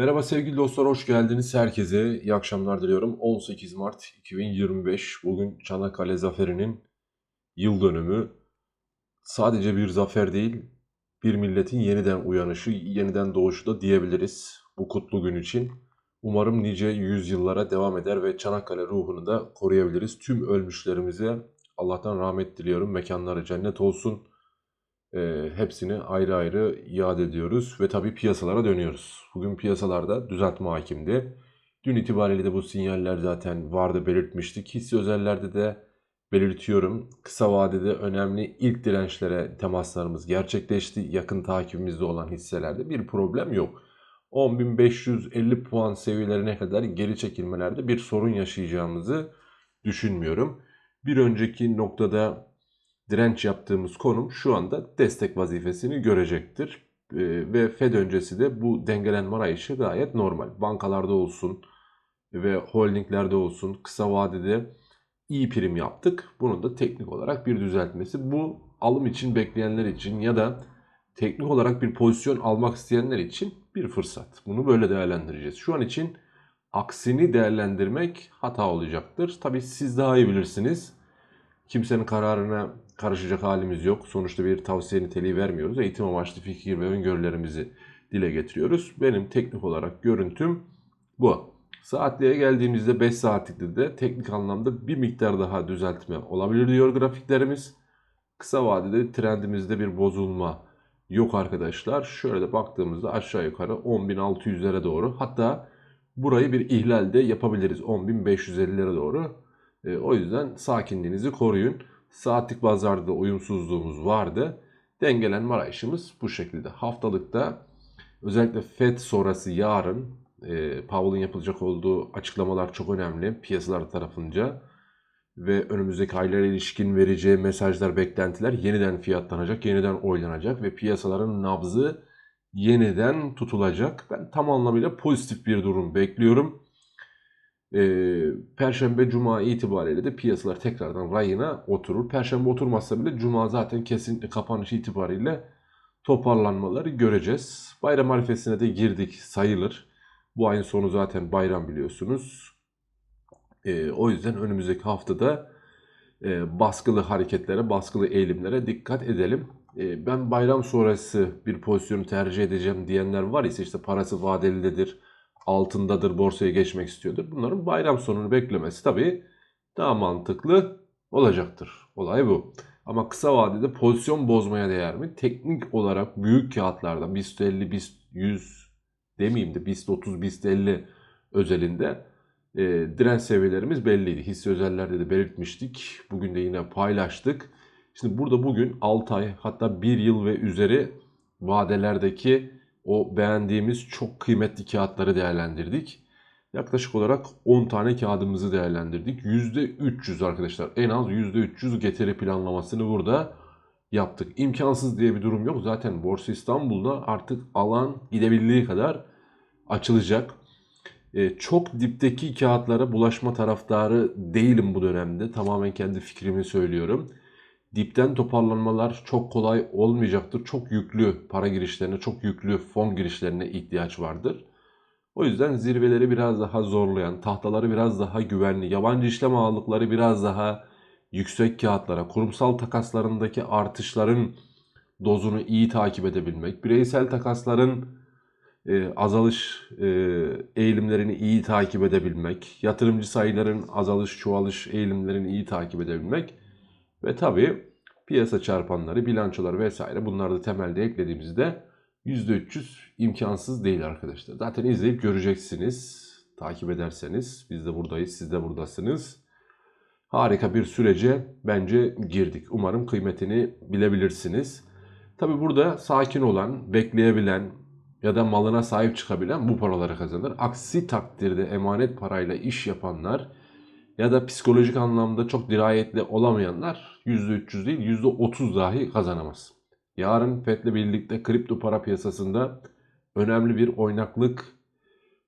Merhaba sevgili dostlar, hoş geldiniz. Herkese iyi akşamlar diliyorum. 18 Mart 2025, bugün Çanakkale Zaferi'nin yıl dönümü. Sadece bir zafer değil, bir milletin yeniden uyanışı, yeniden doğuşu da diyebiliriz bu kutlu gün için. Umarım nice yüzyıllara devam eder ve Çanakkale ruhunu da koruyabiliriz. Tüm ölmüşlerimize Allah'tan rahmet diliyorum. Mekanları cennet olsun. Ee, hepsini ayrı ayrı yad ediyoruz ve tabii piyasalara dönüyoruz. Bugün piyasalarda düzeltme hakimdi. Dün itibariyle de bu sinyaller zaten vardı belirtmiştik. Hisse özellerde de belirtiyorum. Kısa vadede önemli ilk dirençlere temaslarımız gerçekleşti. Yakın takibimizde olan hisselerde bir problem yok. 10.550 puan seviyelerine kadar geri çekilmelerde bir sorun yaşayacağımızı düşünmüyorum. Bir önceki noktada direnç yaptığımız konum şu anda destek vazifesini görecektir. Ee, ve Fed öncesi de bu dengelenme arayışı gayet normal. Bankalarda olsun ve holdinglerde olsun kısa vadede iyi prim yaptık. Bunun da teknik olarak bir düzeltmesi. Bu alım için bekleyenler için ya da teknik olarak bir pozisyon almak isteyenler için bir fırsat. Bunu böyle değerlendireceğiz. Şu an için aksini değerlendirmek hata olacaktır. Tabii siz daha iyi bilirsiniz. Kimsenin kararına karışacak halimiz yok. Sonuçta bir tavsiye niteliği vermiyoruz. Eğitim amaçlı fikir ve öngörülerimizi dile getiriyoruz. Benim teknik olarak görüntüm bu. Saatliğe geldiğimizde 5 saatlikte de teknik anlamda bir miktar daha düzeltme olabilir diyor grafiklerimiz. Kısa vadede trendimizde bir bozulma yok arkadaşlar. Şöyle de baktığımızda aşağı yukarı 10.600'lere doğru hatta burayı bir ihlalde yapabiliriz 10.550'lere doğru. E, o yüzden sakinliğinizi koruyun. Saatlik bazlarda da uyumsuzluğumuz vardı. Dengelenme arayışımız bu şekilde. Haftalıkta özellikle FED sonrası yarın e, Powell'ın yapılacak olduğu açıklamalar çok önemli piyasalar tarafınca ve önümüzdeki aylara ilişkin vereceği mesajlar, beklentiler yeniden fiyatlanacak, yeniden oylanacak ve piyasaların nabzı yeniden tutulacak. Ben tam anlamıyla pozitif bir durum bekliyorum. Ee, Perşembe, Cuma itibariyle de piyasalar tekrardan rayına oturur. Perşembe oturmazsa bile Cuma zaten kesinlikle kapanış itibariyle toparlanmaları göreceğiz. Bayram arifesine de girdik sayılır. Bu ayın sonu zaten bayram biliyorsunuz. Ee, o yüzden önümüzdeki haftada e, baskılı hareketlere, baskılı eğilimlere dikkat edelim. E, ben bayram sonrası bir pozisyonu tercih edeceğim diyenler var ise işte parası vadelidedir altındadır borsaya geçmek istiyordur. Bunların bayram sonunu beklemesi tabii daha mantıklı olacaktır. Olay bu. Ama kısa vadede pozisyon bozmaya değer mi? Teknik olarak büyük kağıtlarda BIST 50, BIST 100 demeyeyim de BIST 30, BIST 50 özelinde e, direnç seviyelerimiz belliydi. Hisse özellerde de belirtmiştik. Bugün de yine paylaştık. Şimdi burada bugün 6 ay hatta 1 yıl ve üzeri vadelerdeki o beğendiğimiz çok kıymetli kağıtları değerlendirdik. Yaklaşık olarak 10 tane kağıdımızı değerlendirdik. %300 arkadaşlar en az %300 getiri planlamasını burada yaptık. İmkansız diye bir durum yok. Zaten Borsa İstanbul'da artık alan gidebildiği kadar açılacak. Ee, çok dipteki kağıtlara bulaşma taraftarı değilim bu dönemde. Tamamen kendi fikrimi söylüyorum dipten toparlanmalar çok kolay olmayacaktır. Çok yüklü para girişlerine, çok yüklü fon girişlerine ihtiyaç vardır. O yüzden zirveleri biraz daha zorlayan, tahtaları biraz daha güvenli, yabancı işlem ağırlıkları biraz daha yüksek kağıtlara, kurumsal takaslarındaki artışların dozunu iyi takip edebilmek, bireysel takasların e, azalış e, eğilimlerini iyi takip edebilmek, yatırımcı sayıların azalış, çoğalış eğilimlerini iyi takip edebilmek ve tabii piyasa çarpanları, bilançolar vesaire bunları da temelde eklediğimizde %300 imkansız değil arkadaşlar. Zaten izleyip göreceksiniz. Takip ederseniz biz de buradayız, siz de buradasınız. Harika bir sürece bence girdik. Umarım kıymetini bilebilirsiniz. Tabi burada sakin olan, bekleyebilen ya da malına sahip çıkabilen bu paraları kazanır. Aksi takdirde emanet parayla iş yapanlar ya da psikolojik anlamda çok dirayetli olamayanlar %300 değil %30 dahi kazanamaz. Yarın FED'le birlikte kripto para piyasasında önemli bir oynaklık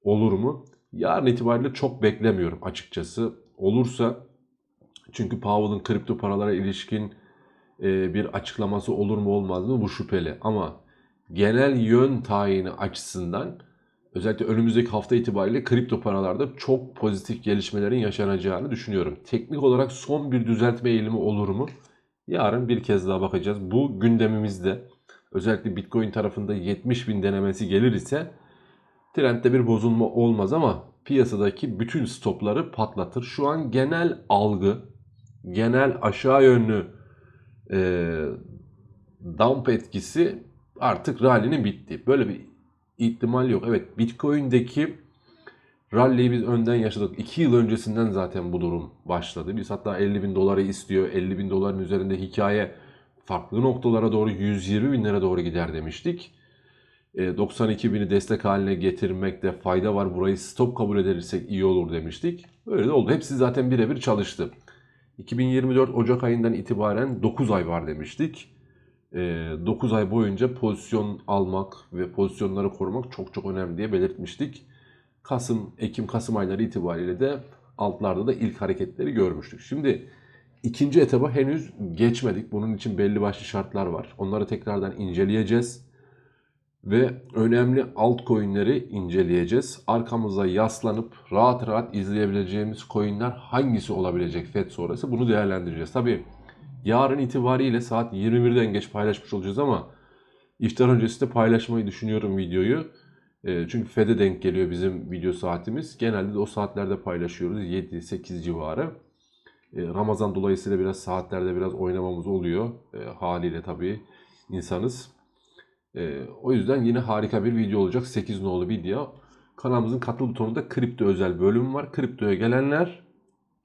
olur mu? Yarın itibariyle çok beklemiyorum açıkçası. Olursa çünkü Powell'ın kripto paralara ilişkin e, bir açıklaması olur mu olmaz mı bu şüpheli. Ama genel yön tayini açısından özellikle önümüzdeki hafta itibariyle kripto paralarda çok pozitif gelişmelerin yaşanacağını düşünüyorum. Teknik olarak son bir düzeltme eğilimi olur mu? Yarın bir kez daha bakacağız. Bu gündemimizde özellikle Bitcoin tarafında 70 bin denemesi gelir ise trendde bir bozulma olmaz ama piyasadaki bütün stopları patlatır. Şu an genel algı, genel aşağı yönlü e, dump etkisi artık rally'nin bitti. Böyle bir ihtimal yok. Evet Bitcoin'deki rally'yi biz önden yaşadık. 2 yıl öncesinden zaten bu durum başladı. Biz hatta 50 bin doları istiyor. 50 bin doların üzerinde hikaye farklı noktalara doğru 120 binlere doğru gider demiştik. 92 e, bini destek haline getirmekte fayda var. Burayı stop kabul edersek iyi olur demiştik. Öyle de oldu. Hepsi zaten birebir çalıştı. 2024 Ocak ayından itibaren 9 ay var demiştik. 9 ay boyunca pozisyon almak ve pozisyonları korumak çok çok önemli diye belirtmiştik. Kasım, Ekim, Kasım ayları itibariyle de altlarda da ilk hareketleri görmüştük. Şimdi ikinci etaba henüz geçmedik. Bunun için belli başlı şartlar var. Onları tekrardan inceleyeceğiz. Ve önemli altcoin'leri inceleyeceğiz. Arkamıza yaslanıp rahat rahat izleyebileceğimiz coin'ler hangisi olabilecek FED sonrası bunu değerlendireceğiz. Tabii yarın itibariyle saat 21'den geç paylaşmış olacağız ama iftar öncesi de paylaşmayı düşünüyorum videoyu. E, çünkü FED'e denk geliyor bizim video saatimiz. Genelde de o saatlerde paylaşıyoruz. 7-8 civarı. E, Ramazan dolayısıyla biraz saatlerde biraz oynamamız oluyor. E, haliyle tabii insanız. O yüzden yine harika bir video olacak. 8 nolu video. Kanalımızın katıl butonunda kripto özel bölüm var. Kriptoya gelenler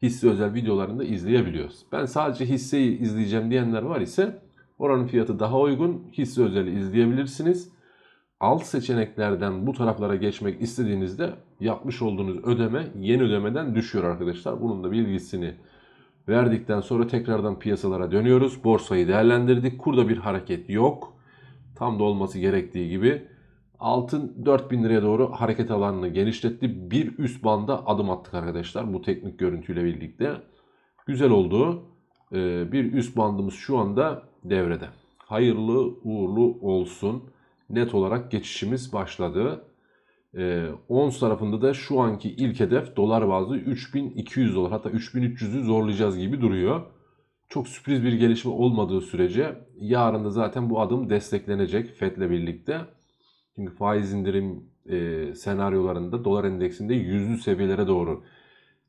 hisse özel videolarını da izleyebiliyoruz. Ben sadece hisseyi izleyeceğim diyenler var ise oranın fiyatı daha uygun. Hisse özeli izleyebilirsiniz. Alt seçeneklerden bu taraflara geçmek istediğinizde yapmış olduğunuz ödeme yeni ödemeden düşüyor arkadaşlar. Bunun da bilgisini verdikten sonra tekrardan piyasalara dönüyoruz. Borsayı değerlendirdik. Kurda bir hareket yok. Tam da olması gerektiği gibi. Altın 4000 liraya doğru hareket alanını genişletti. Bir üst banda adım attık arkadaşlar bu teknik görüntüyle birlikte. Güzel oldu. Ee, bir üst bandımız şu anda devrede. Hayırlı uğurlu olsun. Net olarak geçişimiz başladı. Ee, ons tarafında da şu anki ilk hedef dolar bazlı 3200 dolar hatta 3300'ü zorlayacağız gibi duruyor. Çok sürpriz bir gelişme olmadığı sürece yarın da zaten bu adım desteklenecek FED'le birlikte. Çünkü faiz indirim e, senaryolarında dolar endeksinde yüzlü seviyelere doğru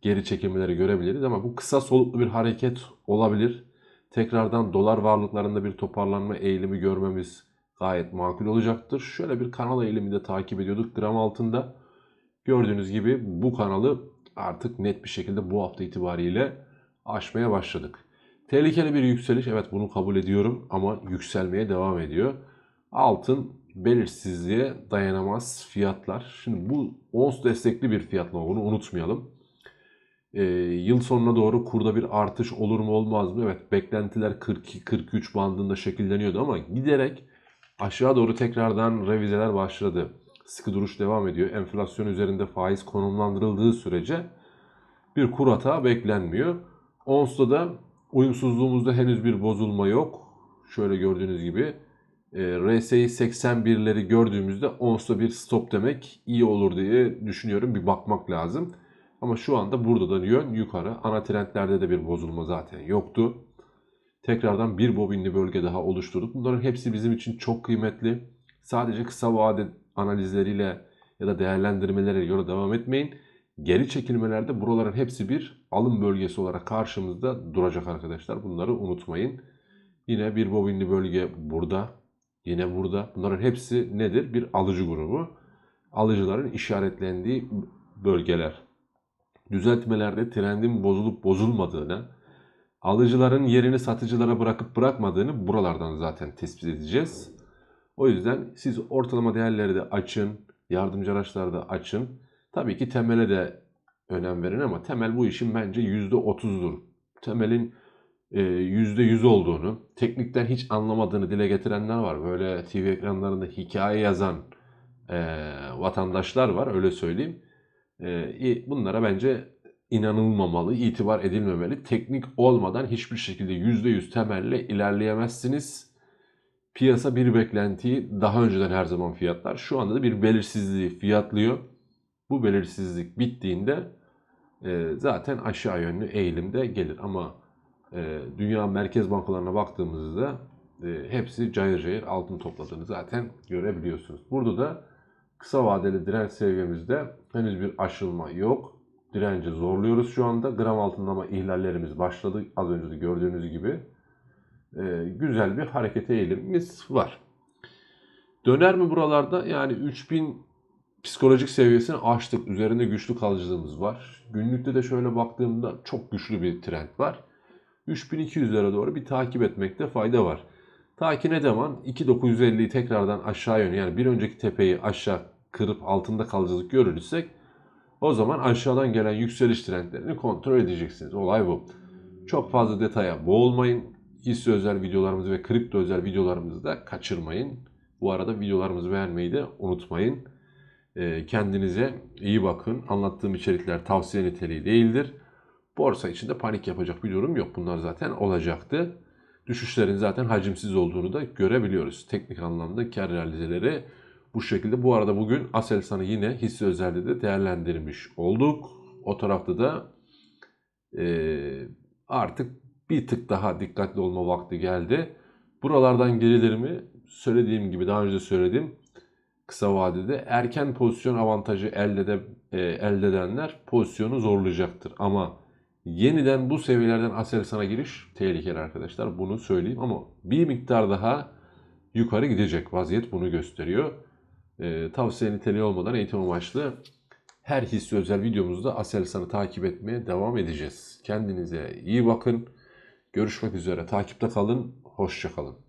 geri çekilmeleri görebiliriz ama bu kısa soluklu bir hareket olabilir. Tekrardan dolar varlıklarında bir toparlanma eğilimi görmemiz gayet makul olacaktır. Şöyle bir kanal eğilimi de takip ediyorduk gram altında. Gördüğünüz gibi bu kanalı artık net bir şekilde bu hafta itibariyle aşmaya başladık. Tehlikeli bir yükseliş evet bunu kabul ediyorum ama yükselmeye devam ediyor. Altın belirsizliğe dayanamaz fiyatlar. Şimdi bu ons destekli bir fiyatlama bunu unutmayalım. Ee, yıl sonuna doğru kurda bir artış olur mu olmaz mı? Evet beklentiler 42-43 bandında şekilleniyordu ama giderek aşağı doğru tekrardan revizeler başladı. Sıkı duruş devam ediyor. Enflasyon üzerinde faiz konumlandırıldığı sürece bir kur hata beklenmiyor. Ons'ta da uyumsuzluğumuzda henüz bir bozulma yok. Şöyle gördüğünüz gibi e, RSI 81'leri gördüğümüzde ons'ta bir stop demek iyi olur diye düşünüyorum. Bir bakmak lazım. Ama şu anda burada da yön yukarı. Ana trendlerde de bir bozulma zaten yoktu. Tekrardan bir bobinli bölge daha oluşturduk. Bunların hepsi bizim için çok kıymetli. Sadece kısa vade analizleriyle ya da değerlendirmeleriyle yola devam etmeyin. Geri çekilmelerde buraların hepsi bir alım bölgesi olarak karşımızda duracak arkadaşlar. Bunları unutmayın. Yine bir bobinli bölge burada. Yine burada. Bunların hepsi nedir? Bir alıcı grubu. Alıcıların işaretlendiği bölgeler. Düzeltmelerde trendin bozulup bozulmadığını, alıcıların yerini satıcılara bırakıp bırakmadığını buralardan zaten tespit edeceğiz. O yüzden siz ortalama değerleri de açın, yardımcı araçları da açın. Tabii ki temele de önem verin ama temel bu işin bence %30'dur. Temelin %100 e, olduğunu, teknikten hiç anlamadığını dile getirenler var. Böyle TV ekranlarında hikaye yazan e, vatandaşlar var öyle söyleyeyim. E, bunlara bence inanılmamalı, itibar edilmemeli. Teknik olmadan hiçbir şekilde %100 temelle ilerleyemezsiniz. piyasa bir beklentiyi daha önceden her zaman fiyatlar. Şu anda da bir belirsizliği fiyatlıyor. Bu belirsizlik bittiğinde e, zaten aşağı yönlü eğilimde gelir. Ama e, dünya merkez bankalarına baktığımızda e, hepsi cayır cayır altın topladığını zaten görebiliyorsunuz. Burada da kısa vadeli direnç seviyemizde henüz bir aşılma yok. Direnci zorluyoruz şu anda. Gram altınlama ihlallerimiz başladı. Az önce de gördüğünüz gibi. E, güzel bir hareket eğilimimiz var. Döner mi buralarda? Yani 3000 psikolojik seviyesini aştık. Üzerinde güçlü kalıcılığımız var. Günlükte de şöyle baktığımda çok güçlü bir trend var. 3200'lere doğru bir takip etmekte fayda var. Ta ki ne zaman 2950'yi tekrardan aşağı yönlü yani bir önceki tepeyi aşağı kırıp altında kalıcılık görürsek o zaman aşağıdan gelen yükseliş trendlerini kontrol edeceksiniz. Olay bu. Çok fazla detaya boğulmayın. Hisse özel videolarımızı ve kripto özel videolarımızı da kaçırmayın. Bu arada videolarımızı beğenmeyi de unutmayın. Ee, Kendinize iyi bakın. Anlattığım içerikler tavsiye niteliği değildir. Borsa içinde panik yapacak bir durum yok. Bunlar zaten olacaktı. Düşüşlerin zaten hacimsiz olduğunu da görebiliyoruz. Teknik anlamda kar realizeleri bu şekilde. Bu arada bugün Aselsan'ı yine hisse özelde de değerlendirmiş olduk. O tarafta da eee, artık bir tık daha dikkatli olma vakti geldi. Buralardan gerilir mi? Söylediğim gibi daha önce söyledim. Kısa vadede erken pozisyon avantajı elde, de, e, elde edenler pozisyonu zorlayacaktır. Ama yeniden bu seviyelerden Aselsan'a giriş tehlikeli arkadaşlar. Bunu söyleyeyim ama bir miktar daha yukarı gidecek vaziyet bunu gösteriyor. E, tavsiye niteliği olmadan eğitim amaçlı her hisse özel videomuzda Aselsan'ı takip etmeye devam edeceğiz. Kendinize iyi bakın. Görüşmek üzere. Takipte kalın. Hoşça kalın.